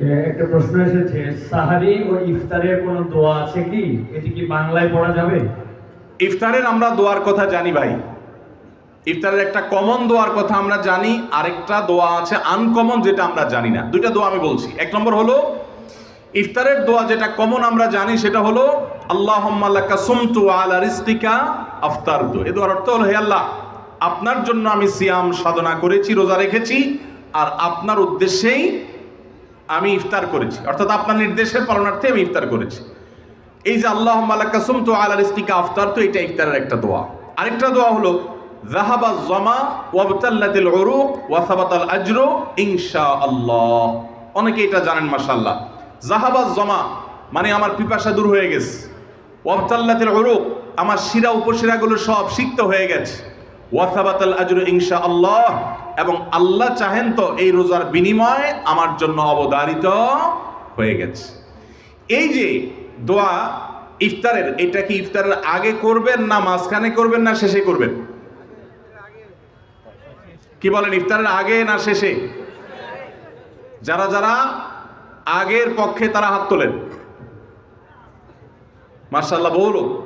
একটা প্রশ্ন এসেছে, সাহারি ও ইফতারের কোনো দোয়া আছে কি? এটি কি বাংলায় পড়া যাবে? ইফতারের আমরা দোয়ার কথা জানি ভাই। ইফতারের একটা কমন দোয়ার কথা আমরা জানি, আরেকটা দোয়া আছে আনকমন যেটা আমরা জানি না। দুইটা দোয়া আমি বলছি। এক নম্বর হলো, ইফতারের দোয়া যেটা কমন আমরা জানি, সেটা হলো আল্লাহ আফতার দো এ দোয়ার অর্থ হলো, হে আল্লাহ, আপনার জন্য আমি সিয়াম সাধনা করেছি, রোজা রেখেছি, আর আপনার উদ্দেশ্যেই আমি ইফতার করেছি। অর্থাৎ আপনার নির্দেশের পালনার্থে আমি ইফতার করেছি। এই যে আল্লাহ মালাকাসুম তো আলা রিস্তিকা আফতার, তো এটা ইফতারের একটা দোয়া। আরেকটা দোয়া হলো জাহাবা জমা ওয়াবতাল্লাতিল উরুক ওয়া সাবাতাল আজরু ইনশাআল্লাহ। অনেকে এটা জানেন, মাশাআল্লাহ। জাহাবা জমা মানে আমার পিপাসা দূর হয়ে গেছে। ওয়াবতাল্লাতিল উরুক, আমার শিরা উপশিরাগুলো সব সিক্ত হয়ে গেছে। ওয়াসাবাতাল আজরু ইনশাআল্লাহ, এবং আল্লাহ চাহেন তো এই রোজার বিনিময় আমার জন্য অবদারিত হয়ে গেছে। এই যে দোয়া ইফতারের, এটা কি ইফতারের আগে করবেন না মাঝখানে করবেন না শেষে করবেন? কি বলেন, ইফতারের আগে না শেষে? যারা যারা আগের পক্ষে তারা হাত তোলেন। মার্শাল্লাহ বলো।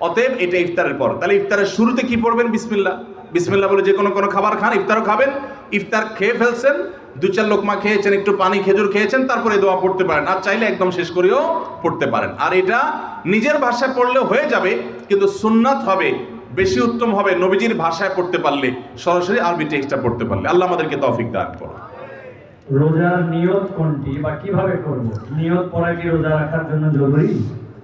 অতএব এটা ইফতারের পর। তাহলে ইফতারের শুরুতে কি পড়বেন? বিসমিল্লাহ। বিসমিল্লাহ বলে যে কোনো কোনো খাবার খান, ইফতারও খাবেন। ইফতার খেয়ে ফেলছেন, দু চার লোকমা খেয়েছেন, একটু পানি খেজুর খেয়েছেন, তারপরে দোয়া পড়তে পারেন। আর চাইলে একদম শেষ করেও পড়তে পারেন। আর এটা নিজের ভাষায় পড়লেও হয়ে যাবে, কিন্তু সুন্নাত হবে, বেশি উত্তম হবে নবীজির ভাষায় পড়তে পারলে, সরাসরি আরবি টেক্সটটা পড়তে পারলে। আল্লাহ আমাদেরকে তৌফিক দান করুন। রোজার নিয়ত কোনটি বা কীভাবে করব? নিয়ত পড়া কি রোজা রাখার জন্য জরুরি?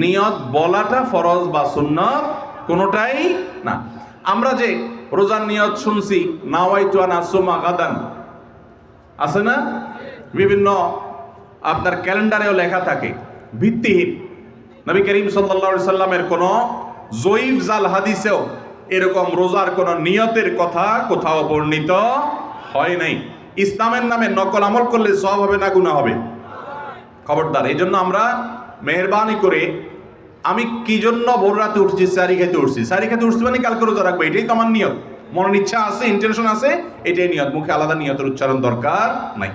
নিয়ত বলাটা ফরজ বা সুন্নত কোনোটাই না। আমরা যে রোজার নিয়ত শুনছি গাদান, আছে না? বিভিন্ন আপনার ক্যালেন্ডারেও লেখা থাকে, ভিত্তিহীন। নবী করিম সাল্লা সাল্লামের কোনো জয়ীফ জাল হাদিসেও এরকম রোজার কোনো নিয়তের কথা কোথাও বর্ণিত হয় নাই। ইসলামের নামে নকল আমল করলে সব হবে না গুণা হবে। খবরদার এই জন্য আমরা মেহরবানি করে আমি কি জন্য ভোর রাতে উঠছি, সারি খেতে উঠছি? সারি খেতে উঠছি মানে কালকে রোজা রাখব, এটাই তো আমার নিয়ত। মনের ইচ্ছা আছে ইন্টেনশন আছে, এটাই নিয়ত। মুখে আলাদা নিয়তের উচ্চারণ দরকার নাই।